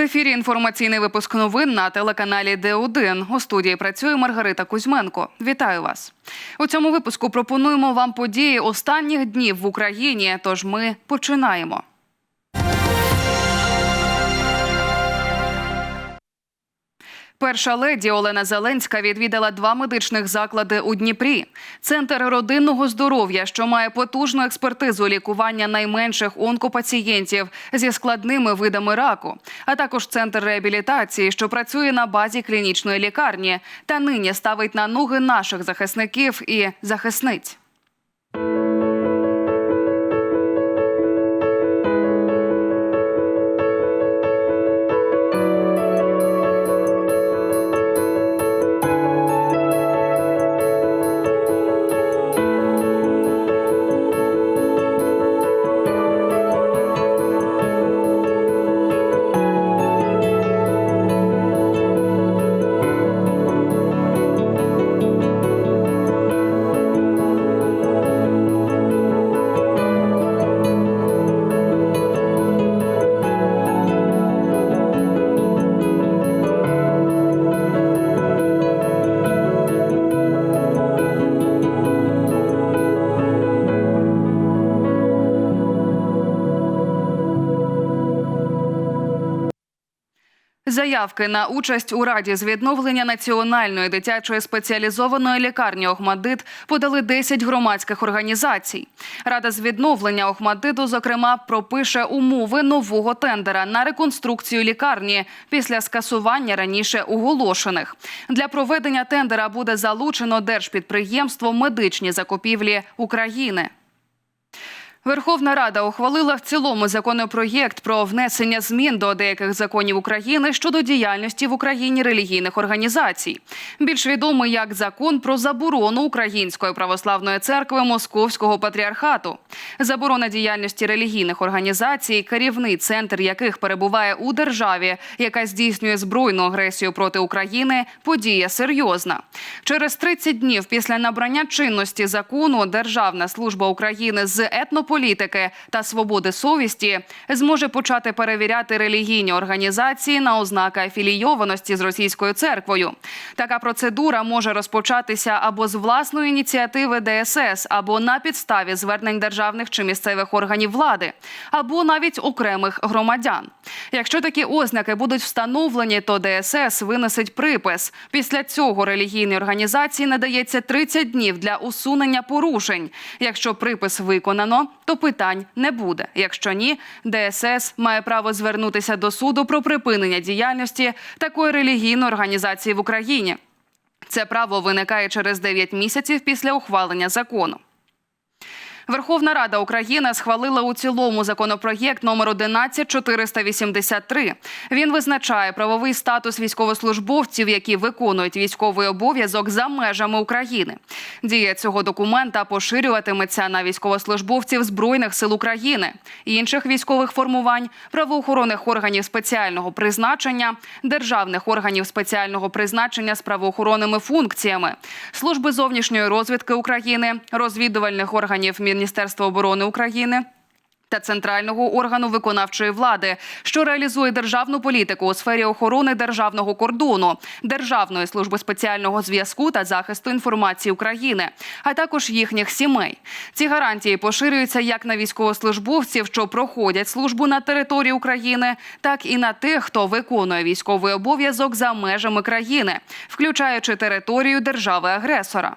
ефірі інформаційний випуск новин на телеканалі Д1. У студії працює Маргарита Кузьменко. Вітаю вас. У цьому випуску пропонуємо вам події останніх днів в Україні. Тож ми починаємо. Перша леді Олена Зеленська відвідала два медичних заклади у Дніпрі: центр родинного здоров'я, що має потужну експертизу лікування найменших онкопацієнтів зі складними видами раку, а також центр реабілітації, що працює на базі клінічної лікарні, та нині ставить на ноги наших захисників і захисниць. Заявки на участь у раді з відновлення національної дитячої спеціалізованої лікарні Охмадит подали 10 громадських організацій. Рада з відновлення Охмадиту, зокрема, пропише умови нового тендера на реконструкцію лікарні після скасування раніше оголошених. Для проведення тендера буде залучено держпідприємство медичні закупівлі України. Верховна Рада ухвалила в цілому законопроєкт про внесення змін до деяких законів України щодо діяльності в Україні релігійних організацій. Більш відомий як закон про заборону Української православної церкви Московського патріархату. Заборона діяльності релігійних організацій, керівний центр яких перебуває у державі, яка здійснює збройну агресію проти України, подія серйозна. Через 30 днів після набрання чинності закону Державна служба України з етно політики та свободи совісті зможе почати перевіряти релігійні організації на ознаки афілійованості з російською церквою. Така процедура може розпочатися або з власної ініціативи ДСС, або на підставі звернень державних чи місцевих органів влади, або навіть окремих громадян. Якщо такі ознаки будуть встановлені, то ДСС винесить припис. Після цього релігійній організації надається 30 днів для усунення порушень. Якщо припис виконано, то питань не буде. Якщо ні, ДСС має право звернутися до суду про припинення діяльності такої релігійної організації в Україні. Це право виникає через 9 місяців після ухвалення закону. Верховна Рада України схвалила у цілому законопроєкт номер 11483. Він визначає правовий статус військовослужбовців, які виконують військовий обов'язок за межами України. Дія цього документа поширюватиметься на військовослужбовців збройних сил України, інших військових формувань, правоохоронних органів спеціального призначення, державних органів спеціального призначення з правоохоронними функціями, служби зовнішньої розвідки України, розвідувальних органів Міністерства оборони України. Та центрального органу виконавчої влади, що реалізує державну політику у сфері охорони державного кордону, Державної служби спеціального зв'язку та захисту інформації України, а також їхніх сімей. Ці гарантії поширюються як на військовослужбовців, що проходять службу на території України, так і на тих, хто виконує військовий обов'язок за межами країни, включаючи територію держави-агресора.